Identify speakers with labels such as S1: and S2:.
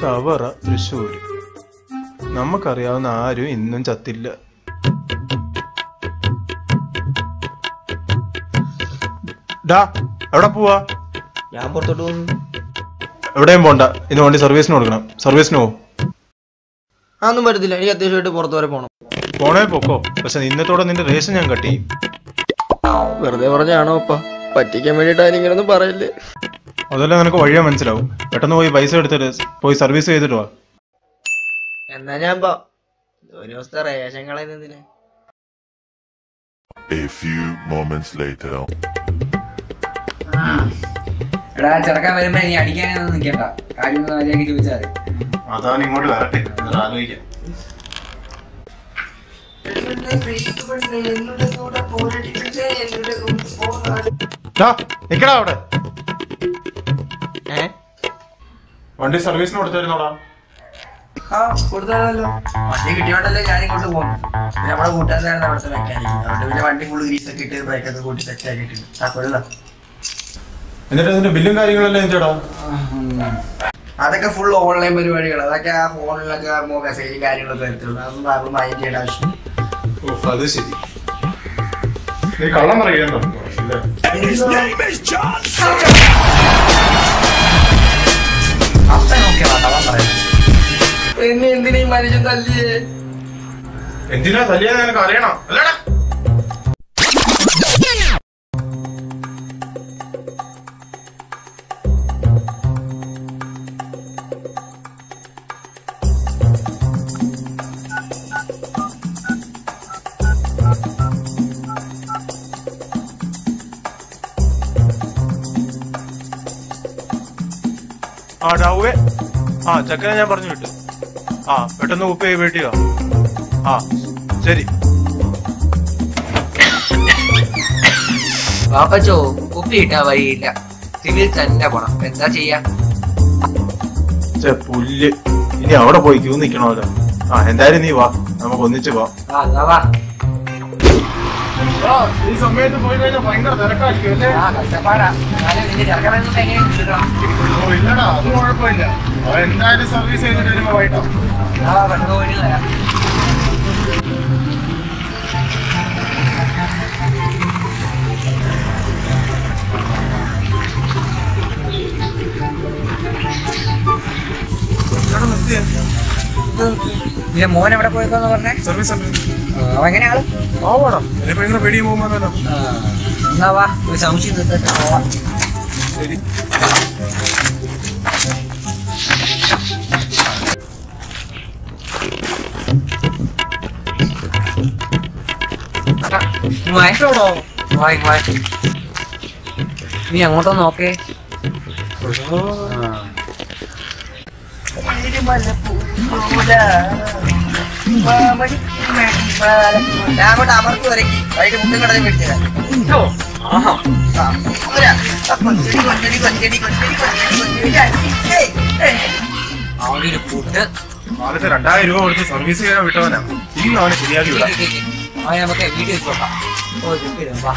S1: ചവറ തൃശ്ശൂര്. നമുക്കറിയാവുന്ന ആരും ഇന്നും ചത്തില്ല. ഡാ എവിടെ പോവാ?
S2: ഞാൻ പുറത്തോട്ട് പോകുന്നു.
S1: എവിടെയും പോണ്ട. ഇന്ന് വണ്ടി സർവീസിന് കൊടുക്കണം. സർവീസിന് പോവും.
S2: അതൊന്നും പറ്റത്തില്ല. എനിക്ക് അത്യാവശ്യമായിട്ട് പുറത്തു വരെ പോകണം
S1: പോണേ പോക്കോ. പക്ഷെ ഇന്നത്തോടെ നിന്റെ റേഷൻ ഞാൻ കട്ടി
S2: വെറുതെ പറഞ്ഞാണോ അപ്പ പറ്റിക്കാൻ വേണ്ടിട്ട് ഇങ്ങനൊന്നും പറയില്ലേ?
S1: അതെല്ലാം നിനക്ക് വഴിയാ മനസ്സിലാവും? പെട്ടെന്ന് പോയി പൈസ എടുത്തിട്ട് പോയി സർവീസ് ചെയ്തിട്ട് വാ.
S2: എന്നാ ഞാൻ പോ ഒരു ദിവസത്തെ റേഷൻ കളയുന്നതിന്
S3: A few moments later.
S4: എടാ ചെറുക്കാൻ വരുമ്പോ നീ അടിക്കാനൊന്നും നിൽക്കണ്ട. കാര്യം ഒന്ന് മര്യാദയ്ക്ക് ചോദിച്ചാൽ
S1: അതാണ് ഇങ്ങോട്ട് വരട്ടെ. ആലോചിക്കാം. നിക്കടാ അവിടെ. വണ്ടി സർവീസിന് കൊടുത്തായിരുന്നോടാ
S4: ആ കൊടുത്താലോ വണ്ടി കിട്ടിയോണ്ടല്ലേ ഞാൻ ഇങ്ങോട്ട് പിന്നെ നമ്മുടെ കൂട്ടുകാരനാണ് അവിടുത്തെ മെക്കാനിക് അതുകൊണ്ട് പിന്നെ വണ്ടി ഫുള്ള് ഗ്രീസ് ഒക്കെ ഇട്ട് ബ്രേക്കൊക്കെ കൂട്ടി സെറ്റ് ആക്കിയിട്ടുണ്ട് ആ കൊള്ളാം
S1: എന്നിട്ട് അതിന്റെ ബില്ലും കാര്യങ്ങളെല്ലാം എന്തിടാ
S4: അതൊക്കെ ഫുൾ ഓൺലൈൻ പരിപാടികൾ അതൊക്കെ ആ ഫോണിലൊക്കെ മെസ്സേജും കാര്യങ്ങളൊക്കെ വരത്തുള്ളൂ. അതൊന്നും നമ്മൾ മൈൻഡ് ചെയ്യേണ്ട ആവശ്യം
S1: അത് ശരി. നീ കള്ളം
S4: എന്നെ എന്തിനാ ഈ മനുഷ്യൻ തല്ലിയേ?
S1: എന്തിനാ തല്ലിയെന്ന് നിനക്ക് അറിയണം? അല്ലടാ. ആ ഡാവേ ആ ചക്കനെ ഞാൻ പറഞ്ഞു വിട്ടു. ആ പെട്ടെന്ന് ഉപ്പേ വീട്ടിൽ വാ ആ ശരി.
S5: വാപ്പച്ചോ ഉപ്പി കിട്ടാൻ വഴിയില്ല. സിവിൽ തന്നെ പോണം. എന്താ ചെയ്യാ?
S1: പുല്ല്. ഇനി അവിടെ പോയി ക്യൂ നിക്കണമല്ലോ. ആ എന്തായാലും നീ വാ. നമുക്ക് ഒന്നിച്ച് പോവാം.
S5: ആ എന്നാ വാ.
S1: ഈ സമയത്ത് പോയി കഴിഞ്ഞാൽ ഭയങ്കര തിരക്കായിരിക്കും അല്ലേ?
S5: ആ കഷ്ടപ്പാടാ. എന്നാലും നിന്റെ ചെറുക്കൻ വരുമ്പോ എങ്ങനെ കിട്ടണം
S1: ഇല്ലടാ അത് കുഴപ്പമില്ല. എന്തായാലും സർവീസ് ചെയ്തിട്ട് വരുമ്പോ വൈകിട്ടോ.
S5: ആ പെട്ടെന്ന് പോയിട്ട് വരാം നിന്റെ മോൻ എവിടെ പോയപ്പോന്ന് പറഞ്ഞേ?
S1: സർവീസ്
S5: അവൻ എങ്ങനെ ആൾ
S1: ആവണം എന്നെ ഭയങ്കര പേടിയും പോകുമ്പോഴല്ലോ
S5: എന്നാ വാ ഒരു സംശയം തീർത്തിട്ട് പോവാം.
S1: ശരി.
S5: വായി നീ അങ്ങോട്ടൊന്ന് നോക്കേ
S4: അങ്ങോട്ട് അമർക്ക് വരയ്ക്ക് വൈകിട്ട് മുട്ടും കൊഞ്ചടി
S5: അവന്റെ ഒരു ഫുഡ്
S1: ആദ്യത്തെ രണ്ടായിരം രൂപ കൊടുത്ത് സർവീസ് ചെയ്യാൻ വിട്ടവനാ. ഇന്ന് അവനെ ശരിയാക്കി വിടാം.
S5: അവൻ നമുക്ക് വീഡിയോ നോക്കാം ഓ കിട്ടിയിടും വാ